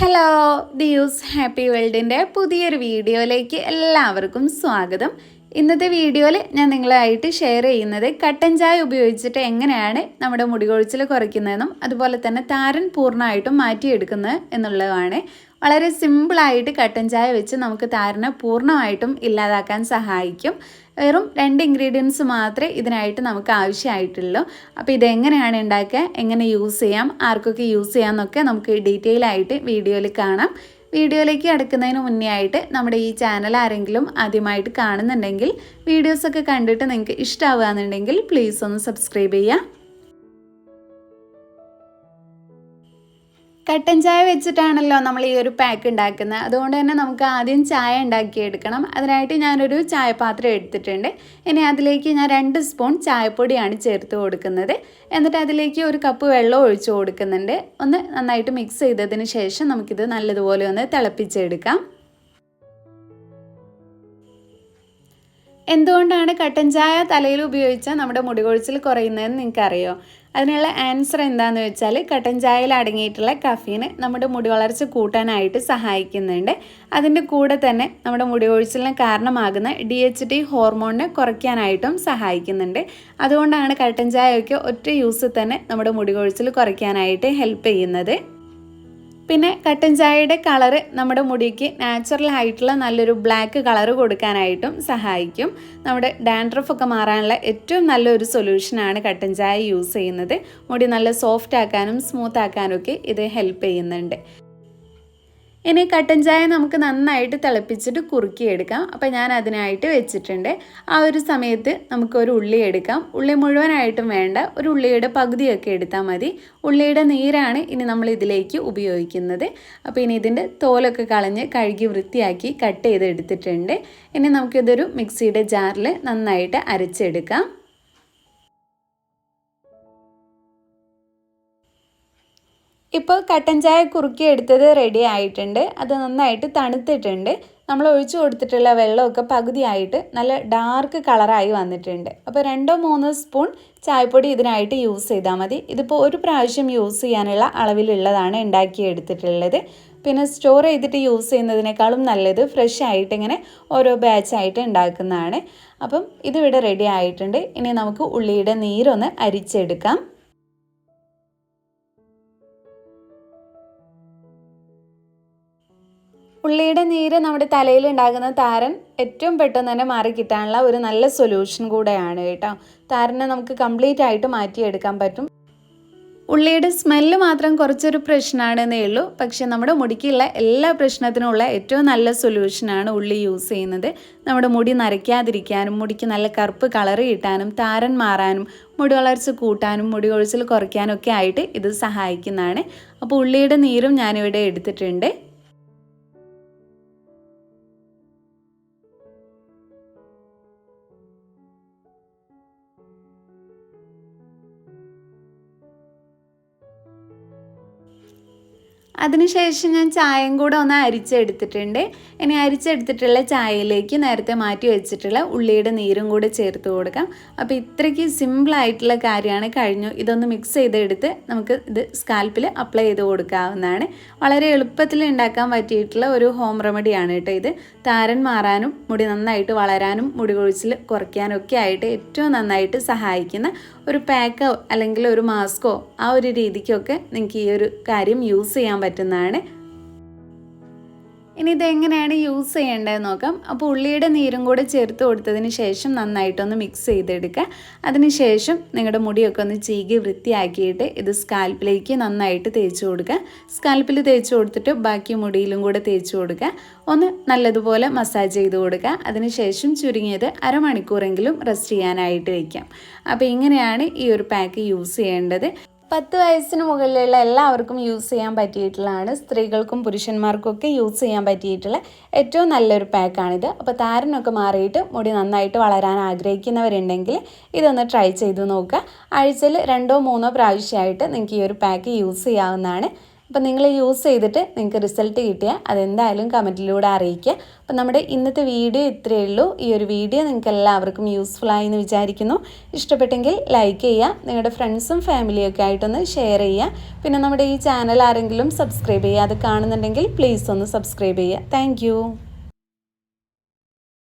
Hello ദിയൂസ് happy വേൾഡിന്റെ പുതിയൊരു വീഡിയോയിലേക്ക് എല്ലാവർക്കും സ്വാഗതം. ഇന്നത്തെ വീഡിയോയിൽ ഞാൻ നിങ്ങളായിട്ട് ഷെയർ ചെയ്യുന്നത് കട്ടൻ ചായ ഉപയോഗിച്ചിട്ട് എങ്ങനെയാണ് നമ്മുടെ മുടി കൊഴിച്ചിൽ കുറയ്ക്കുന്നതെന്നും അതുപോലെ തന്നെ താരൻ പൂർണമായിട്ടും മാറ്റിയെടുക്കുന്നത് എന്നുള്ളതാണ്. വളരെ സിമ്പിളായിട്ട് കട്ടൻ ചായ വെച്ച് നമുക്ക് താരനെ പൂർണമായിട്ടും ഇല്ലാതാക്കാൻ സഹായിക്കും. വെറും രണ്ട് ഇൻഗ്രീഡിയൻസ് മാത്രമേ ഇതിനായിട്ട് നമുക്ക് ആവശ്യമായിട്ടുള്ളൂ. അപ്പോൾ ഇതെങ്ങനെയാണ് ഉണ്ടാക്കുക? എങ്ങനെ യൂസ് ചെയ്യാം? ആർക്കൊക്കെ യൂസ് ചെയ്യാമെന്നൊക്കെ നമുക്ക് ഡീറ്റെയിൽ ആയിട്ട് വീഡിയോയിൽ കാണാം. വീഡിയോയിലേക്ക് അടുക്കുന്നതിന് മുന്നേ ആയിട്ട് നമ്മുടെ ഈ ചാനൽ ആരെങ്കിലും ആദ്യമായിട്ട് കാണുന്നുണ്ടെങ്കിൽ വീഡിയോസൊക്കെ കണ്ടിട്ട് നിങ്ങൾക്ക് ഇഷ്ടമാവുകയെന്നുണ്ടെങ്കിൽ പ്ലീസ് ഒന്ന് സബ്സ്ക്രൈബ് ചെയ്യുക. കട്ടൻ ചായ വെച്ചിട്ടാണല്ലോ നമ്മൾ ഈ ഒരു പാക്ക് ഉണ്ടാക്കുന്നത്. അതുകൊണ്ട് തന്നെ നമുക്ക് ആദ്യം ചായ ഉണ്ടാക്കിയെടുക്കണം. അതിനായിട്ട് ഞാനൊരു ചായപാത്രം എടുത്തിട്ടുണ്ട്. ഇനി അതിലേക്ക് ഞാൻ രണ്ട് സ്പൂൺ ചായപ്പൊടിയാണ് ചേർത്ത് കൊടുക്കുന്നത്. എന്നിട്ട് അതിലേക്ക് ഒരു കപ്പ് വെള്ളം ഒഴിച്ചു കൊടുക്കുന്നുണ്ട്. ഒന്ന് നന്നായിട്ട് മിക്സ് ചെയ്തതിന് ശേഷം നമുക്കിത് നല്ലതുപോലെ ഒന്ന് തിളപ്പിച്ചെടുക്കാം. എന്തുകൊണ്ടാണ് കട്ടൻ ചായ തലയിൽ ഉപയോഗിച്ചാൽ നമ്മുടെ മുടി കൊഴിച്ചിൽ കുറയുന്നതെന്ന് നിങ്ങൾക്കറിയോ? അതിനുള്ള ആൻസർ എന്താണെന്ന് വെച്ചാൽ കട്ടൻ ചായയിൽ അടങ്ങിയിട്ടുള്ള കഫീന് നമ്മുടെ മുടി വളർച്ച കൂട്ടാനായിട്ട് സഹായിക്കുന്നുണ്ട്. അതിന്റെ കൂടെ തന്നെ നമ്മുടെ മുടി കൊഴിച്ചിലിന് കാരണമാകുന്ന ഡി എച്ച് ടി ഹോർമോണിനെ കുറയ്ക്കാനായിട്ടും സഹായിക്കുന്നുണ്ട്. അതുകൊണ്ടാണ് കട്ടൻ ഒക്കെ ഒറ്റ യൂസ് തന്നെ നമ്മുടെ മുടി കൊഴിച്ചിൽ കുറയ്ക്കാനായിട്ട് ഹെൽപ്പ് ചെയ്യുന്നത്. പിന്നെ കട്ടൻ ചായയുടെ കളറ് നമ്മുടെ മുടിക്ക് നാച്ചുറൽ ആയിട്ടുള്ള നല്ലൊരു ബ്ലാക്ക് കളറ് കൊടുക്കാനായിട്ടും സഹായിക്കും. നമ്മുടെ ഡാൻഡ്രഫ് ഒക്കെ മാറാനുള്ള ഏറ്റവും നല്ലൊരു സൊല്യൂഷനാണ് കട്ടൻ ചായ യൂസ് ചെയ്യുന്നത്. മുടി നല്ല സോഫ്റ്റ് ആക്കാനും സ്മൂത്ത് ആക്കാനും ഒക്കെ ഇത് ഹെൽപ്പ് ചെയ്യുന്നുണ്ട്. ഇനി കട്ടൻ ചായ നമുക്ക് നന്നായിട്ട് തിളപ്പിച്ചിട്ട് കുറുക്കിയെടുക്കാം. അപ്പോൾ ഞാൻ അതിനായിട്ട് വെച്ചിട്ടുണ്ട്. ആ ഒരു സമയത്ത് നമുക്കൊരു ഉള്ളി എടുക്കാം. ഉള്ളി മുഴുവനായിട്ടും വേണ്ട. ഒരു ഉള്ളിയുടെ പകുതിയൊക്കെ എടുത്താൽ മതി. ഉള്ളിയുടെ നീരാണ് ഇനി നമ്മൾ ഇതിലേക്ക് ഉപയോഗിക്കുന്നത്. അപ്പോൾ ഇനി ഇതിന്റെ തോലൊക്കെ കളഞ്ഞ് കഴുകി വൃത്തിയാക്കി കട്ട് ചെയ്ത് എടുത്തിട്ടുണ്ട് ഇനി നമുക്കിതൊരു മിക്സിയുടെ ജാറിൽ നന്നായിട്ട് അരച്ചെടുക്കാം. ഇപ്പോൾ കട്ടൻ ചായ കുറുക്കി എടുത്തത് റെഡി ആയിട്ടുണ്ട്. അത് നന്നായിട്ട് തണുത്തിട്ടുണ്ട്. നമ്മൾ ഒഴിച്ചു കൊടുത്തിട്ടുള്ള വെള്ളമൊക്കെ പകുതിയായിട്ട് നല്ല ഡാർക്ക് കളറായി വന്നിട്ടുണ്ട്. അപ്പോൾ രണ്ടോ മൂന്നോ സ്പൂൺ ചായപ്പൊടി ഇതിനായിട്ട് യൂസ് ചെയ്താൽ മതി. ഇതിപ്പോൾ ഒരു പ്രാവശ്യം യൂസ് ചെയ്യാനുള്ള അളവിലുള്ളതാണ് ഉണ്ടാക്കിയെടുത്തിട്ടുള്ളത് പിന്നെ സ്റ്റോർ ചെയ്തിട്ട് യൂസ് ചെയ്യുന്നതിനേക്കാളും നല്ലത് ഫ്രഷ് ആയിട്ട് ഇങ്ങനെ ഓരോ ബാച്ചായിട്ട് ഉണ്ടാക്കുന്നതാണ്. അപ്പം ഇതിവിടെ റെഡി ആയിട്ടുണ്ട്. ഇനി നമുക്ക് ഉള്ളിയുടെ നീരൊന്ന് അരിച്ചെടുക്കാം. ഉള്ളിയുടെ നീര് നമ്മുടെ തലയിൽ ഉണ്ടാകുന്ന താരൻ ഏറ്റവും പെട്ടെന്ന് തന്നെ മാറി കിട്ടാനുള്ള ഒരു നല്ല സൊല്യൂഷൻ കൂടെയാണ് കേട്ടോ. താരനെ നമുക്ക് കംപ്ലീറ്റ് ആയിട്ട് മാറ്റിയെടുക്കാൻ പറ്റും. ഉള്ളിയുടെ സ്മെല്ല് മാത്രം കുറച്ചൊരു പ്രശ്നമാണെന്നേ ഉള്ളൂ. പക്ഷെ നമ്മുടെ മുടിക്കുള്ള എല്ലാ പ്രശ്നത്തിനുമുള്ള ഏറ്റവും നല്ല സൊല്യൂഷനാണ് ഉള്ളി യൂസ് ചെയ്യുന്നത്. നമ്മുടെ മുടി നരയ്ക്കാതിരിക്കാനും മുടിക്ക് നല്ല കറുപ്പ് കളർ കിട്ടാനും താരൻ മാറാനും മുടി വളർച്ച കൂട്ടാനും മുടി കൊഴിച്ചിൽ കുറയ്ക്കാനും ഒക്കെ ആയിട്ട് ഇത് സഹായിക്കുന്നതാണ്. അപ്പോൾ ഉള്ളിയുടെ നീരും ഞാനിവിടെ എടുത്തിട്ടുണ്ട്. അതിനുശേഷം ഞാൻ ചായയും കൂടെ ഒന്ന് അരിച്ചെടുത്തിട്ടുണ്ട്. ഇനി അരിച്ചെടുത്തിട്ടുള്ള ചായയിലേക്ക് നേരത്തെ മാറ്റി വെച്ചിട്ടുള്ള ഉള്ളിയുടെ നീരും കൂടെ ചേർത്ത് കൊടുക്കാം. അപ്പോൾ ഇത്രയ്ക്ക് സിമ്പിളായിട്ടുള്ള കാര്യമാണ്. കഴിഞ്ഞു. ഇതൊന്ന് മിക്സ് ചെയ്തെടുത്ത് നമുക്ക് ഇത് സ്കാൽപ്പിൽ അപ്ലൈ ചെയ്ത് കൊടുക്കാവുന്നതാണ്. വളരെ എളുപ്പത്തിൽ ഉണ്ടാക്കാൻ പറ്റിയിട്ടുള്ള ഒരു ഹോം റെമഡിയാണ് കേട്ടോ ഇത്. താരൻ മാറാനും മുടി നന്നായിട്ട് വളരാനും മുടി കൊഴിച്ചിൽ കുറയ്ക്കാനും ഒക്കെ ആയിട്ട് ഏറ്റവും നന്നായിട്ട് സഹായിക്കുന്ന ഒരു പാക്കോ അല്ലെങ്കിൽ ഒരു മാസ്കോ ആ ഒരു രീതിക്കൊക്കെ നിങ്ങൾക്ക് ഈ ഒരു കാര്യം യൂസ് ചെയ്യാൻ പറ്റുന്നതാണ്. ഇനി ഇതെങ്ങനെയാണ് യൂസ് ചെയ്യേണ്ടതെന്ന് നോക്കാം. അപ്പോൾ ഉള്ളിയുടെ നീരും കൂടെ ചേർത്ത് കൊടുത്തതിന് ശേഷം നന്നായിട്ടൊന്ന് മിക്സ് ചെയ്തെടുക്കുക. അതിനുശേഷം നിങ്ങളുടെ മുടിയൊക്കെ ഒന്ന് ചീകി വൃത്തിയാക്കിയിട്ട് ഇത് സ്കാൽപ്പിലേക്ക് നന്നായിട്ട് തേച്ച് കൊടുക്കുക. സ്കാൽപ്പിൽ തേച്ച് കൊടുത്തിട്ട് ബാക്കി മുടിയിലും കൂടെ തേച്ച് കൊടുക്കുക. ഒന്ന് നല്ലതുപോലെ മസാജ് ചെയ്ത് കൊടുക്കുക. അതിനുശേഷം ചുരുങ്ങിയത് അരമണിക്കൂറെങ്കിലും റെസ്റ്റ് ചെയ്യാനായിട്ട് വയ്ക്കാം അപ്പോൾ ഇങ്ങനെയാണ് ഈ ഒരു പാക്ക് യൂസ് ചെയ്യേണ്ടത്. പത്ത് വയസ്സിന് മുകളിലുള്ള എല്ലാവർക്കും യൂസ് ചെയ്യാൻ പറ്റിയിട്ടുള്ളതാണ്. സ്ത്രീകൾക്കും പുരുഷന്മാർക്കും ഒക്കെ യൂസ് ചെയ്യാൻ പറ്റിയിട്ടുള്ള ഏറ്റവും നല്ലൊരു പാക്കാണിത്. അപ്പോൾ താരനൊക്കെ മാറിയിട്ട് മുടി നന്നായിട്ട് വളരാൻ ആഗ്രഹിക്കുന്നവരുണ്ടെങ്കിൽ ഇതൊന്ന് ട്രൈ ചെയ്ത് നോക്കുക. ആഴ്ചയിൽ രണ്ടോ മൂന്നോ പ്രാവശ്യമായിട്ട് നിങ്ങൾക്ക് ഈ ഒരു പാക്ക് യൂസ് ചെയ്യാവുന്നതാണ്. അപ്പോൾ നിങ്ങൾ യൂസ് ചെയ്തിട്ട് നിങ്ങൾക്ക് റിസൾട്ട് കിട്ടിയാൽ അതെന്തായാലും കമന്റിലൂടെ അറിയിക്കുക. അപ്പോൾ നമ്മുടെ ഇന്നത്തെ വീഡിയോ ഇത്രയേ ഉള്ളൂ. ഈ ഒരു വീഡിയോ നിങ്ങൾക്ക് എല്ലാവർക്കും യൂസ്ഫുൾ എന്ന് വിചാരിക്കുന്നു. ഇഷ്ടപ്പെട്ടെങ്കിൽ ലൈക്ക് ചെയ്യുക നിങ്ങളുടെ ഫ്രണ്ട്സും ഫാമിലിയൊക്കെ ആയിട്ടൊന്ന് ഷെയർ ചെയ്യുക. പിന്നെ നമ്മുടെ ഈ ചാനൽ ആരെങ്കിലും സബ്സ്ക്രൈബ് ചെയ്യുക അത് കാണുന്നുണ്ടെങ്കിൽ പ്ലീസ് ഒന്ന് സബ്സ്ക്രൈബ് ചെയ്യുക. താങ്ക്